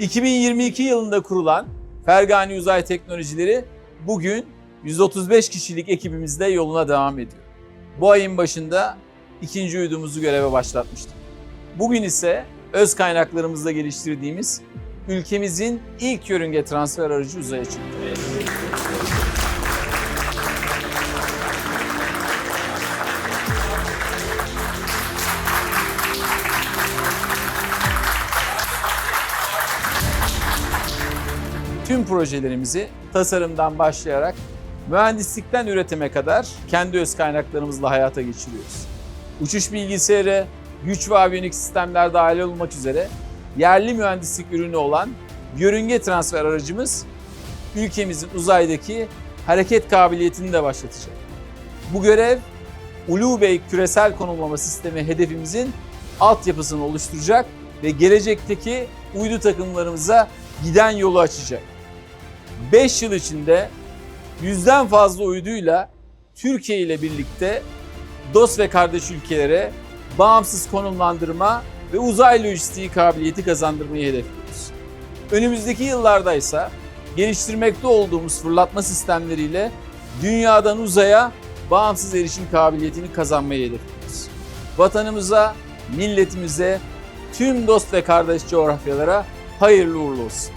2022 yılında kurulan Fergani Uzay Teknolojileri bugün 135 kişilik ekibimizle yoluna devam ediyor. Bu ayın başında ikinci uydumuzu göreve başlatmıştık. Bugün ise öz kaynaklarımızla geliştirdiğimiz ülkemizin ilk yörünge transfer aracı uzaya çıktı. Tüm projelerimizi tasarımdan başlayarak mühendislikten üretime kadar kendi öz kaynaklarımızla hayata geçiriyoruz. Uçuş bilgisayarı, güç ve aviyonik sistemler dahil olmak üzere yerli mühendislik ürünü olan yörünge transfer aracımız ülkemizin uzaydaki hareket kabiliyetini de başlatacak. Bu görev Ulu Bey küresel konumlama sistemi hedefimizin altyapısını oluşturacak ve gelecekteki uydu takımlarımıza giden yolu açacak. 5 yıl içinde yüzden fazla uyduyla Türkiye ile birlikte dost ve kardeş ülkelere bağımsız konumlandırma ve uzay lojistiği kabiliyeti kazandırmayı hedefliyoruz. Önümüzdeki yıllarda ise geliştirmekte olduğumuz fırlatma sistemleriyle dünyadan uzaya bağımsız erişim kabiliyetini kazanmayı hedefliyoruz. Vatanımıza, milletimize, tüm dost ve kardeş coğrafyalara hayırlı uğurlu olsun.